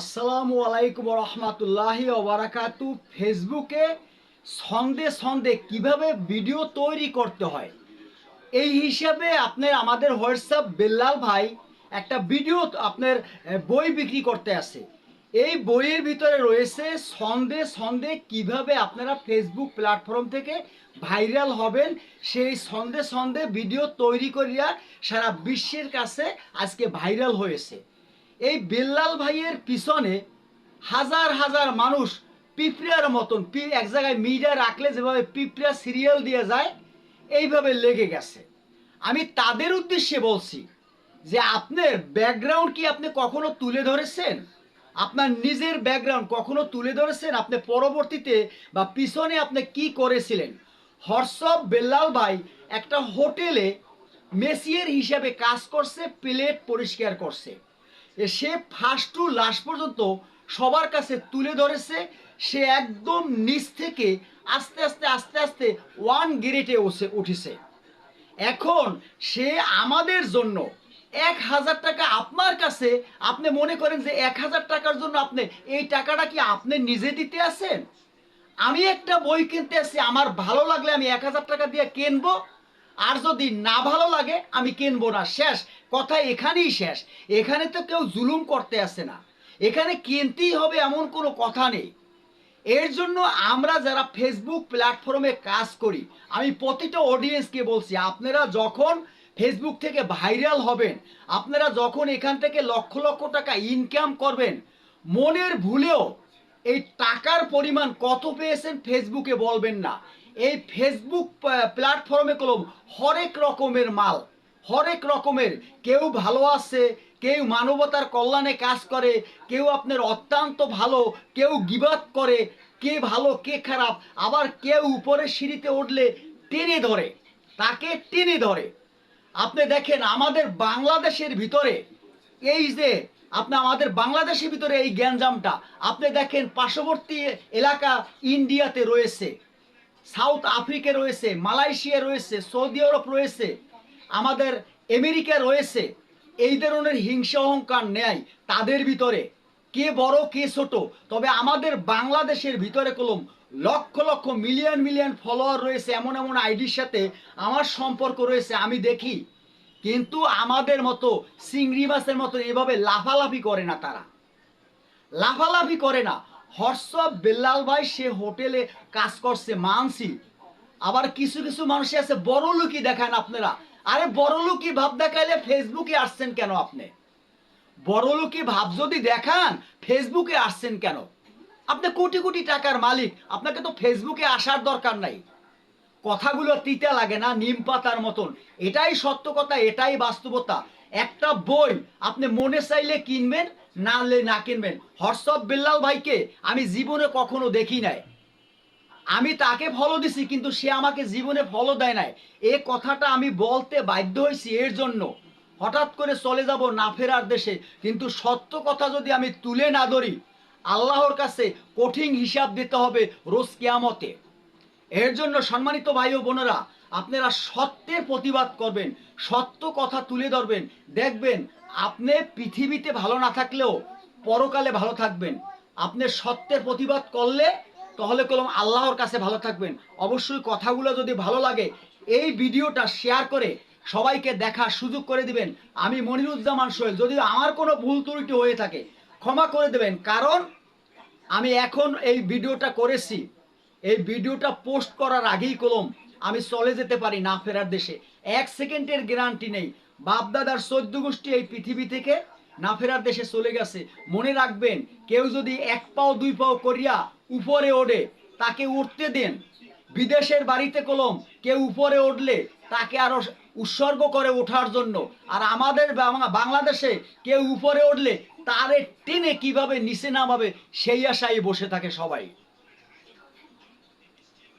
আসসালামু আলাইকুম রহমতুল্লাহি ওবরাকাতু। ফেসবুকে সন্দেহ সন্দেহ কীভাবে ভিডিও তৈরি করতে হয়? এই হিসাবে আপনার আমাদের হোয়াটসঅ্যাপ বেল্লাল ভাই একটা ভিডিও আপনার বই বিক্রি করতে আছে। এই বইয়ের ভিতরে রয়েছে সন্দেহ সন্দেহ কীভাবে আপনারা ফেসবুক প্ল্যাটফর্ম থেকে ভাইরাল হবেন, সেই সন্দেহ সন্দেহ ভিডিও তৈরি করিয়া সারা বিশ্বের কাছে আজকে ভাইরাল হয়েছে। এই বেল্লাল ভাইয়ের পিছনে হাজার হাজার মানুষ পিঁপড়ার মতন এক জায়গায় মিডিয়া রাখলে যেভাবে পিঁপড়া সিরিয়াল দিয়ে যায়, এইভাবে লেগে গেছে। আমি তাদের উদ্দেশ্যে বলছি যে আপনার ব্যাকগ্রাউন্ড কি আপনি কখনো তুলে ধরেছেন? আপনার নিজের ব্যাকগ্রাউন্ড কখনো তুলে ধরেছেন? আপনি পরবর্তীতে বা পিছনে আপনি কি করেছিলেন? হর্ষব বেল্লাল ভাই একটা হোটেলে মেসিয়ের হিসাবে কাজ করছে, প্লেট পরিষ্কার করছে। সে ফার্স্ট টু লাস্ট পর্যন্ত সবার কাছে তুলে ধরেছে, সে একদম নিচ থেকে আস্তে আস্তে আস্তে আস্তে ওয়ান গ্রেটে উঠে, উঠেছে। এখন সে আমাদের জন্য এক হাজার টাকা আপনার কাছে, আপনি মনে করেন যে এক হাজার টাকার জন্য আপনি, এই টাকাটা কি আপনি নিজে দিতে আছেন? আমি একটা বই কিনতে আসছি আমার ভালো লাগলে আমি এক হাজার টাকা দিয়ে কিনবো। আর যদি না ভালো লাগে, আমি কিনবো না। শেষ। কথা এখানেই শেষ। এখানে তো কেউ জুলুম করতে আসে না। এখানে কিনতেই হবে এমন কোনো কথা নেই। এর জন্য আমরা যারা ফেসবুক প্ল্যাটফর্মে কাজ করি, আমি প্রতিটা অডিয়েন্সকে বলছি, আপনারা যখন ফেসবুক থেকে ভাইরাল হবেন, আপনারা যখন এখান থেকে লক্ষ লক্ষ টাকা ইনকাম করবেন, মনের ভুলেও এই টাকার পরিমাণ কত পেয়েছেন ফেসবুকে বলবেন না। এই ফেসবুক প্ল্যাটফর্মে কলম হরেক রকমের মাল, হরেক রকমের। কেউ ভালো আছে, কেউ মানবতার কল্যাণে কাজ করে, কেউ আপনার অত্যন্ত ভালো, কেউ গিবাত করে, কে ভালো, কে খারাপ, আবার কেউ উপরে সিঁড়িতে উঠলে টেনে ধরে, তাকে টেনে ধরে। আপনি দেখেন, আমাদের বাংলাদেশের ভিতরে এই যে, আপনি আমাদের বাংলাদেশের ভিতরে এই গ্যাঞ্জামটা, আপনি দেখেন পার্শ্ববর্তী এলাকা ইন্ডিয়াতে রয়েছে। সাউথ আফ্রিকা রয়েছে, মালয়েশিয়া রয়েছে, সৌদি আরব রয়েছে, আমাদের আমেরিকা রয়েছে। এই ধরনের হিংসা অহংকার নেয় তাদের ভিতরে। কে বড়, কে ছোট, তবে আমাদের বাংলাদেশের ভিতরে কলম lakh lakh million million follower রয়েছে এমন এমন আইডির সাথে আমার সম্পর্ক রয়েছে, আমি দেখি। কিন্তু আমাদের মতো চিংড়ি মাছের মতো এভাবে লাফালাফি করে না তারা। লাফালাফি করে না। হর্ষব বেল্লাল ভাই, সে হোটেলে কাজ করছে, মানসি। আবার কিছু কিছু মানুষ আছে, বড় লোকই দেখান আপনারা। আরে বড় লোকই ভাব দেখাইলে ফেসবুকে আসছেন কেন আপনি? বড় লোকই ভাব যদি দেখান ফেসবুকে আসছেন কেন? আপনি কোটি কোটি টাকার মালিক, আপনাকে তো ফেসবুকে আসার দরকার নাই। কথাগুলো তিতা লাগে না, নিম পাতার মতন। এটাই সত্য কথা, এটাই বাস্তবতা। একটা বই আপনি মনে চাইলে কিনবেন, না না কিনবেন। হর্ষব বিল্লাল ভাইকে? আমি জীবনে কখনো দেখি নাই। আমি তাকে ফলো দিছি, কিন্তু সে আমাকে জীবনে ফলো দেয় নাই। এ কথাটা আমি বলতে বাধ্য হয়েছি এর জন্য। হঠাৎ করে চলে যাব না ফেরার দেশে, কিন্তু সত্য কথা যদি আমি তুলে না ধরি, আল্লাহর কাছে কঠিন হিসাব দিতে হবে রোজ কেয়ামতে। এর জন্য সম্মানিত ভাই ও বোনেরা, আপনারা সত্যের প্রতিবাদ করবেন, সত্য কথা তুলে ধরবেন। দেখবেন, আপনি পৃথিবীতে ভালো না থাকলেও পরকালে ভালো থাকবেন। আপনি সত্যের প্রতিবাদ করলে তাহলে কলম আল্লাহর কাছে ভালো থাকবেন। অবশ্যই কথাগুলো যদি ভালো লাগে, এই ভিডিওটা শেয়ার করে সবাইকে দেখার সুযোগ করে দিবেন। আমি মনিরুজ্জামান সোহেল যদি আমার কোনো ভুল ত্রুটি হয়ে থাকে, ক্ষমা করে দেবেন, কারণ আমি এখন এই ভিডিওটা করেছি। এই ভিডিওটা পোস্ট করার আগেই কলম। আমি চলে যেতে পারি না ফেরার দেশে। এক সেকেন্ডের গ্যারান্টি নেই। বাপদাদার চোদ্দ গোষ্ঠী এই পৃথিবী থেকে না ফেরার দেশে চলে গেছে। মনে রাখবেন, কেউ যদি এক পাও, দুই পাও করিয়া উপরে ওঠে তাকে উঠতে দেন। বিদেশের বাড়িতে কলম, কেউ উপরে উঠলে তাকে আরও উৎসর্গ করে ওঠার জন্য। আর আমাদের বাংলাদেশে কেউ উপরে উঠলে তারে টেনে কীভাবে নিচে নামাবে, সেই আশায় বসে থাকে সবাই।